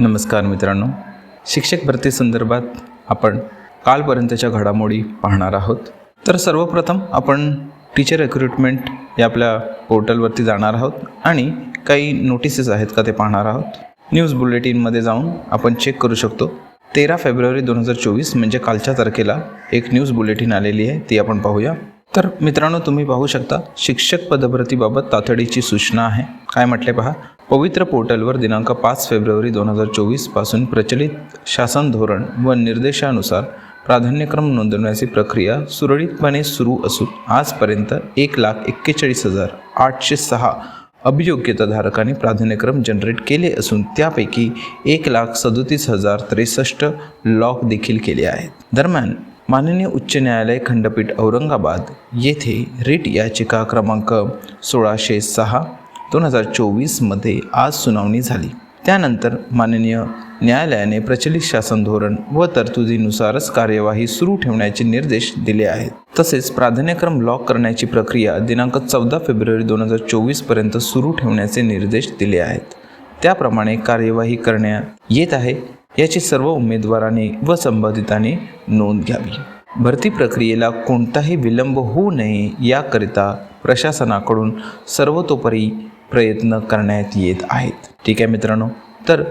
नमस्कार मित्रांनो. शिक्षक भरती संदर्भात आपण कालपर्यंतच्या घडामोडी पाहणार आहोत. तर सर्वप्रथम आपण टीचर रिक्रुटमेंट या आपल्या पोर्टलवरती जाणार आहोत आणि काही नोटिसेस आहेत का ते पाहणार आहोत. न्यूज बुलेटिनमध्ये जाऊन आपण चेक करू शकतो. तेरा फेब्रुवारी दोन हजार चोवीस म्हणजे कालच्या तारखेला एक न्यूज बुलेटिन आलेली आहे ती आपण पाहूया. तर मित्रांनो तुम्ही पाहू शकता शिक्षक पदभरतीबाबत तातडीची सूचना आहे. काय म्हटले पहा? पवित्र पोर्टलवर दिनांक पाच फेब्रुवारी दोन हजार चोवीसपासून प्रचलित शासन धोरण व निर्देशानुसार प्राधान्यक्रम नोंदवण्याची प्रक्रिया सुरळीतपणे सुरू असून आजपर्यंत एक लाख एक्केचाळीस हजार आठशे सहा अभियोग्यताधारकांनी प्राधान्यक्रम जनरेट केले असून त्यापैकी एक लाख सदोतीस हजार त्रेसष्ट लॉक देखील केले आहेत. दरम्यान माननीय उच्च न्यायालय खंडपीठ औरंगाबाद येथे रिट याचिका क्रमांक सोळाशे सहा दोन हजार चोवीसमध्ये आज सुनावणी झाली. त्यानंतर माननीय न्यायालयाने प्रचलित शासन धोरण व तरतुदीनुसारच कार्यवाही सुरू ठेवण्याचे निर्देश दिले आहेत. तसेच प्राधान्यक्रम लॉक करण्याची प्रक्रिया दिनांक चौदा फेब्रुवारी दोन हजार चोवीसपर्यंत सुरू ठेवण्याचे निर्देश दिले आहेत. त्याप्रमाणे कार्यवाही करण्यात येत आहे. याची सर्व उमेदवारांनी व संबंधितांनी नोंद घ्यावी. भरती प्रक्रियेला कोणताही विलंब होऊ नये याकरिता प्रशासनाकडून सर्वतोपरी प्रयत्न करण्यात येत आहेत. ठीक आहे मित्रांनो तर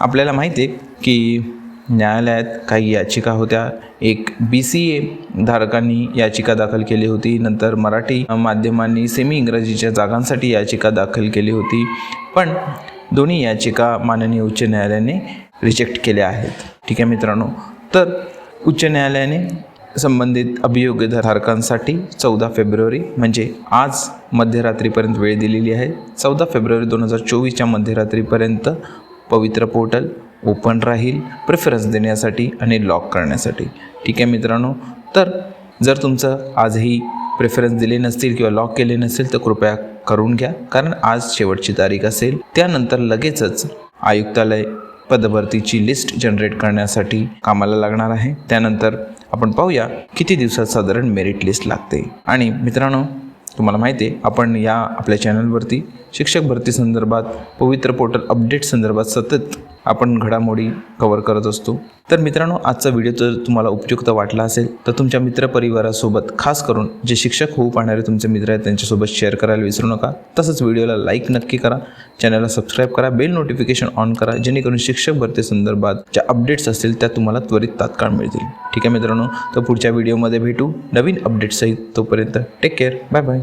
आपल्याला माहिती आहे की न्यायालयात काही याचिका होत्या. एक बी सी ए धारकांनी याचिका दाखल केली होती. नंतर मराठी माध्यमांनी सेमी इंग्रजीच्या जागांसाठी याचिका दाखल केली होती. पण दोन्ही याचिका माननीय उच्च न्यायालयाने रिजेक्ट केल्या आहेत. ठीक आहे मित्रांनो? तर उच्च न्यायालयाने संबंधित अभियोग्यधारकांसाठी चौदा फेब्रुवारी म्हणजे आज मध्यरात्रीपर्यंत वेळ दिलेली आहे. चौदा फेब्रुवारी दोन हजार चोवीसच्या मध्यरात्रीपर्यंत पवित्र पोर्टल ओपन राहील प्रेफरन्स देण्यासाठी आणि लॉक करण्यासाठी. ठीक आहे मित्रांनो? तर जर तुमचं आजही प्रेफरन्स दिले नसतील किंवा लॉक केले नसेल तर कृपया करून घ्या कारण आज शेवटची तारीख असेल. त्यानंतर लगेचच आयुक्तालय पदभरतीची लिस्ट जनरेट करण्यासाठी कामाला लागणार आहे. त्यानंतर आपण पाहूया किती दिवसात साधारण मेरिट लिस्ट लागते. आणि मित्रांनो तुम्हाला माहिती आहे आपण या आपल्या चॅनलवरती शिक्षक भरती संदर्भात पवित्र पोर्टल अपडेट संदर्भात सतत आपण घडामोडी कवर करत असतो. तर मित्रांनो आजचा व्हिडिओ जर तुम्हाला उपयुक्त वाटला असेल तर तुमच्या मित्रपरिवारासोबत खास करून जे शिक्षक होऊ पाहणारे तुमचे मित्र आहेत त्यांच्यासोबत शेअर करायला विसरू नका. तसंच व्हिडिओला लाईक नक्की करा. चॅनलला सबस्क्राईब करा. बेल नोटिफिकेशन ऑन करा जेणेकरून शिक्षक भरती संदर्भात ज्या अपडेट्स असतील त्या तुम्हाला त्वरित तात्काळ मिळतील. ठीक आहे मित्रांनो तर पुढच्या व्हिडिओमध्ये भेटू. नवीन अपडेट्सही तोपर्यंत टेक केअर बाय बाय